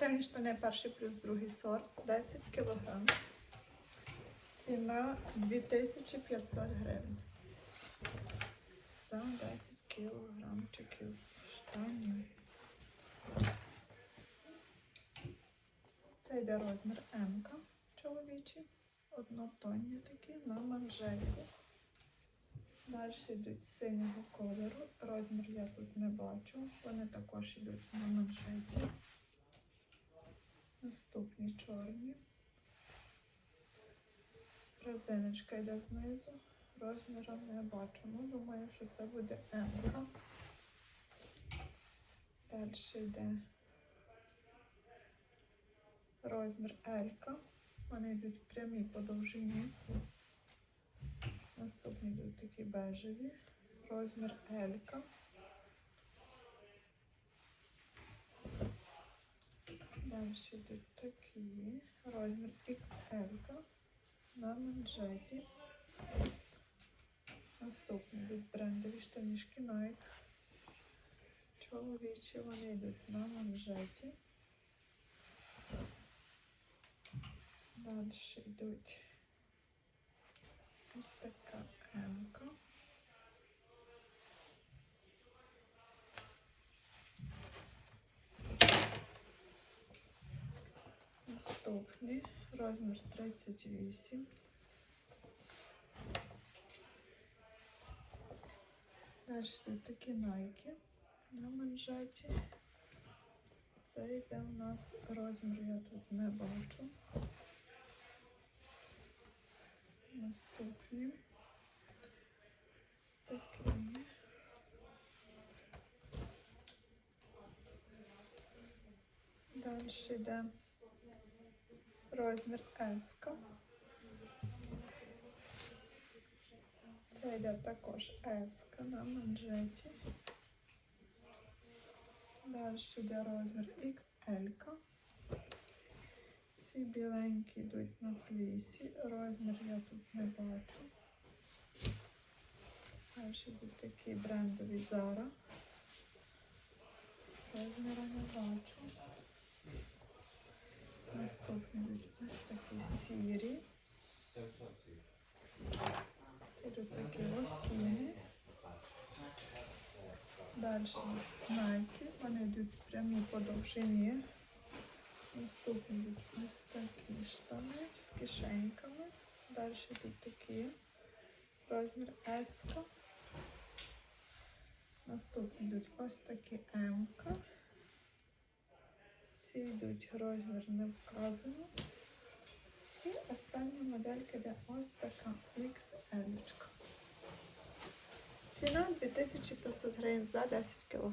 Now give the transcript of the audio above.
Спортивні штани перший плюс другий сорт 10 кг. Ціна 2500 гривень. За 10 кілограмчиків штанів. Це йде розмір М чоловічий. Однотонні такі на манжеті. Далі йдуть синього кольору. Розмір я тут не бачу. Вони також йдуть на манжеті. Наступні чорні. Резиночка йде знизу. Розміру не бачу. Ну, думаю, що це буде М. Далі йде розмір L. Вони йдуть прямі по довжині. Наступні йдуть такі бежеві. Розмір L. Далі йдуть такі. Розмір XL на манжеті. Наступні від брендові штанішки Nike. Чоловічі вони йдуть на манжеті. Далі йдуть ось така М-ка. Наступний розмір 38. Далі такі найки на манжеті. Це йде у нас розмір, я тут не бачу. Наступні. Ось такі. Далі йде розмір S. Це йде також S на манжеті. Далі йде розмір XL. Ці біленькі йдуть на флісі. Розмір я тут не бачу. Далі йдуть такі брендові Zara. Розміру не бачу. Наступні йдуть ось такі сірі. Йдуть такі осінні. Далі найки. Вони йдуть прямі по довжині. Наступні йдуть ось такі штани з кишеньками. Далі йдуть такі. Розмір S. Наступні йдуть ось такі М. Ці йдуть розмір не вказано. І остання моделька йде ось така XL. Ціна 2500 гривень за 10 кг.